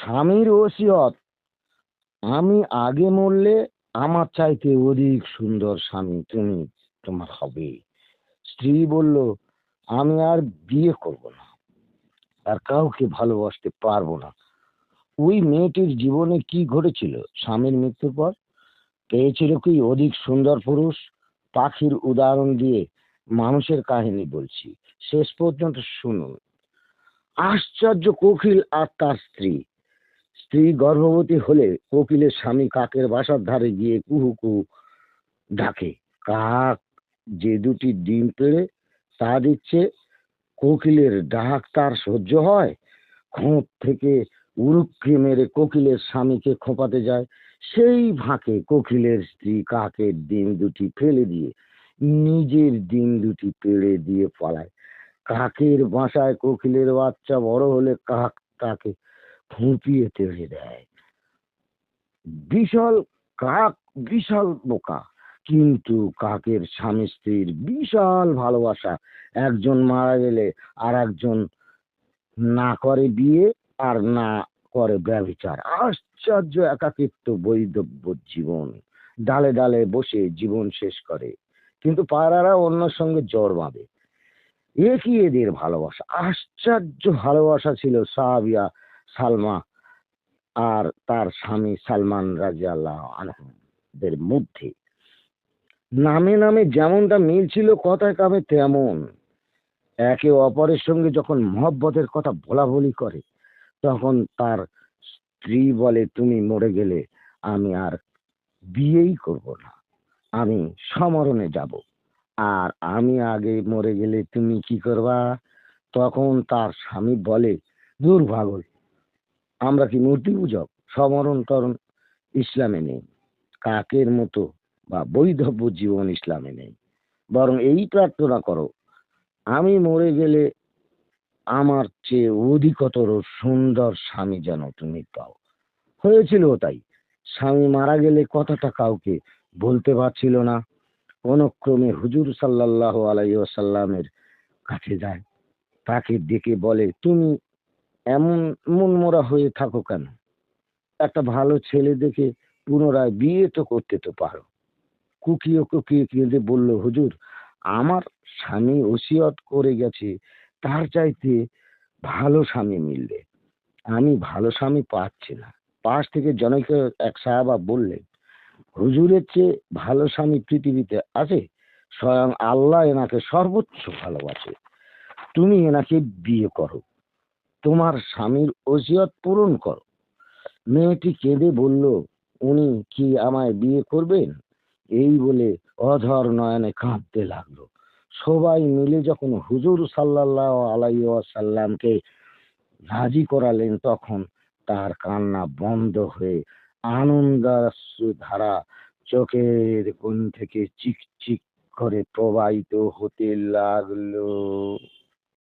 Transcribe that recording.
স্বামীর ওসিয়ত। আমি আগে মরলে আমার চাইতে অধিক সুন্দর স্বামী তুমি, তোমার হবে। স্ত্রী বলল, আমি আর বিয়ে করব না। আর কাউকে ভালোবাসতে পারব না। ওই মেয়েটির জীবনে কি ঘটেছিল? স্বামীর মৃত্যুর পর? পেয়েছিল কি অধিক সুন্দর পুরুষ? পাখির উদাহরণ দিয়ে মানুষের কাহিনী বলছি। শেষ পর্যন্ত শুনুন। আশ্চর্য কোকিল আর তার স্ত্রী। স্ত্রী গর্ভবতী হলে কোকিলের স্বামী কাকের বাসার ধারে গিয়ে কুহু কুহু ডাকে। কাক যে দুটি ডিম পেড়ে তা দিচ্ছে, কোকিলের ডাক তার সহ্য হয়। খোঁপ থেকে উড়ুক্কি মেরে কোকিলের স্বামীকে খোঁপাতে যায়। সেই ফাঁকে কোকিলের স্ত্রী কাকের ডিম দুটি ফেলে দিয়ে নিজের ডিম দুটি পেড়ে দিয়ে পালায়। কাকের বাসায় কোকিলের বাচ্চা বড় হলে কাক তাকে ফুঁপিয়ে তেড়ে দেয়। বিশাল কাক, বিশাল বোকা। কিন্তু কাকের স্বামী স্ত্রীর বিশাল ভালোবাসা। একজন মারা গেলে আর একজন না করে বিয়ে আর না করে ব্যভিচার। আশ্চর্য একাকিত্ব বৈধব্য জীবন। ডালে ডালে বসে জীবন শেষ করে। কিন্তু পায়রারা অন্যর সঙ্গে জ্বর বাঁধে। এ কি এদের ভালোবাসা? আশ্চর্য ভালোবাসা ছিল সাহাবিয়া সালমা আর তার স্বামী সালমান রাজিয়াল্লাহ মধ্যে। নামে নামে যেমনটা মিল ছিল কথায় কামে তেমন। একে অপরের সঙ্গে যখন মহব্বতের কথা বলা বলি করে, তখন তার স্ত্রী বলে, তুমি মরে গেলে আমি আর বিয়েই করব না। আমি সমরণে যাব। আর আমি আগে মরে গেলে তুমি কি করবা? তখন তার স্বামী বলে, দূর ভাগল আমরা কি মূর্তি পূজক? সমরণ টরণ ইসলামে নেই। কাকের মতো বা বৈধব্য জীবন ইসলামে নেই। বরং এই প্রার্থনা করো, আমি মরে গেলে আমার চেয়ে অধিকতর সুন্দর স্বামী যেন তুমি পাও। হয়েছিল তাই। স্বামী মারা গেলে কথাটা কাউকে বলতে পারছিল না। কোনো ক্রমে হুজুর সাল্লাহ আলাইসাল্লামের কাছে যায়। তাকে ডেকে বলে, তুমি এমন মন মোরা হয়ে থাকো কেন? একটা ভালো ছেলে দেখে পুনরায় বিয়ে তো করতে তো পারো। কুকিয়ে কুকিয়ে কেঁদে বলল, হুজুর, আমার স্বামী ওসিয়ত করে গেছে, তার চাইতে ভালো স্বামী মিললে আমি ভালো স্বামী পাচ্ছি না। পাশ থেকে জনকে এক সাহাবা বললেন, হুজুরের চেয়ে ভালো স্বামী পৃথিবীতে আছে, স্বয়ং আল্লাহ এনাকে সর্বোচ্চ ভালোবাসে। তুমি এনাকে বিয়ে করো। তোমার স্বামীর ওসিয়ত পূরণ করো। মেয়েটি কেঁদে বলল, উনি কি আমায় বিয়ে করবেন? এই বলে অধর নয়নে কাঁদতে লাগল। সবাই মিলে যখন হুজুর সাল্লাহ আলাইসাল্লামকে রাজি করালেন, তখন তার কান্না বন্ধ হয়ে আনন্দাশ্রু ধারা চোখের কোণ থেকে চিক চিক করে প্রবাহিত হতে লাগল।